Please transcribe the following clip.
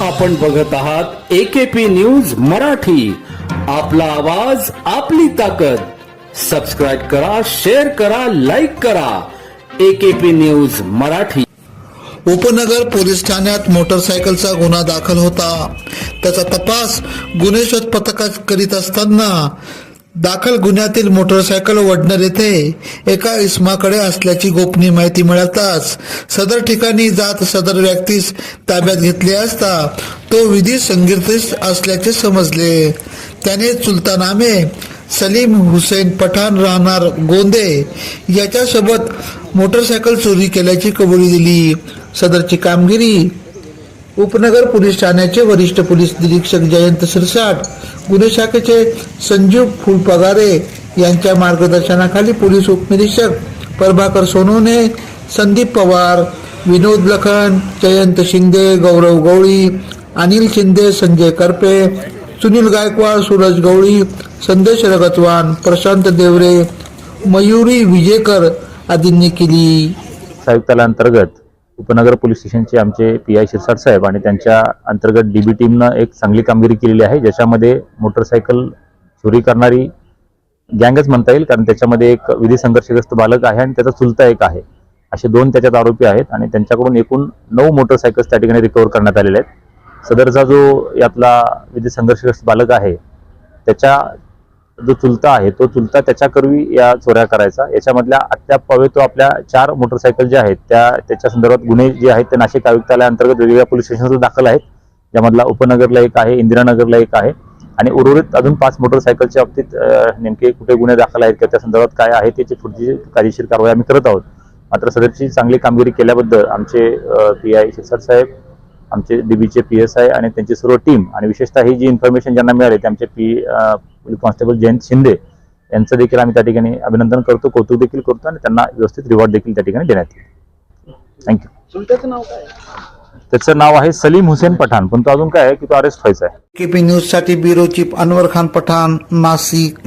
आपण बघत आहात एकेपी न्यूज मराठी. आपला आवाज आपली ताकद. सबस्क्राईब करा शेअर करा लाईक करा. AKP news Marathi. उपनगर पोलीस ठाण्यात मोटरसायकलचा गुन्हा दाखल होता. त्याचा तपास गुन्हे शोध पथकात करीत असताना दाखल गुन्ह्यातील मोटरसायकल वडणर येथे एका इस्माकडे असल्याची गोपनीय माहिती मिळताच सदर ठिकाणी जात सदर व्यक्तीस ताब्यात घेतले असता तो विधी संगिर्तीस असल्याचे समजले. त्याने चुलतानामे सलीम हुसेन पठाण राहणार गोंदे याच्यासोबत मोटरसायकल चोरी केल्याची कबुली दिली. सदरची कामगिरी उपनगर पोलीस ठाण्याचे वरिष्ठ पोलीस निरीक्षक जयंत सिरसाट गुन्हे शाखेचे संजीव फुलपगारे यांच्या मार्गदर्शनाखाली पोलीस उपनिरीक्षक प्रभाकर सोनूने संदीप पवार विनोद लखन जयंत शिंदे गौरव गवळी अनिल शिंदे संजय करपे सुनील गायकवाड सूरज गवळी संदेश रगतवान प्रशांत देवरे मयुरी विजेकर आदींनी केली. आयुक्तालयाअंतर्गत उपनगर पोलीस स्टेशनचे आमचे पी आय शिरसाट साहेब आणि त्यांच्या अंतर्गत डी बी टीमनं एक चांगली कामगिरी केलेली आहे. ज्याच्यामध्ये मोटरसायकल चोरी करणारी गँगच म्हणता येईल कारण त्याच्यामध्ये एक विधी संघर्षग्रस्त बालक आहे आणि त्याचा चुलता एक आहे. असे दोन त्याच्यात आरोपी आहेत आणि त्यांच्याकडून एकूण नऊ मोटरसायकल्स त्या ठिकाणी रिकवर करण्यात आलेले आहेत. सदरचा जो यातला विधी संघर्षग्रस्त बालक आहे त्याच्या जो चुलता आहे तो चुलता त्याच्याकरवी या चोऱ्या करायचा. याच्यामधल्या अद्याप तो आपल्या चार मोटरसायकल ज्या आहेत त्या त्याच्या संदर्भात गुन्हे जे आहेत ते नाशिक आयुक्तालयाअंतर्गत वेगवेगळ्या पोलीस स्टेशनला दाखल आहेत. ज्यामधला उपनगरला एक आहे इंदिरानगरला एक आहे. आणि उर्वरित अजून पाच मोटरसायकलच्या बाबतीत नेमके कुठे गुन्हे दाखल आहेत किंवा त्या संदर्भात काय आहे त्याची पुढची कायदेशीर कारवाई आम्ही करत आहोत. मात्र सदरची चांगली कामगिरी केल्याबद्दल आमचे पी आय शिक्षक साहेब आमचे डीबीचे पी एस आय आणि त्यांची सर्व टीम आणि विशेषतः ही जी इन्फॉर्मेशन ज्यांना मिळाली ते आमचे पी कॉन्स्टेबल जयंत शिंदे यांचं देखील आम्ही त्या ठिकाणी अभिनंदन करतो कौतुक देखील करतो आणि त्यांना व्यवस्थित रिवॉर्ड देखील त्या ठिकाणी देण्यात येईल. थँक्यू चुलत्याचं नाव काय? त्याचं नाव आहे सलीम हुसेन पठाण पण तो अजून काय आहे की तो अरेस्ट व्हायचा आहे. केपी न्यूजसाठी ब्युरो चीफ अनवर खान पठाण नाशिक.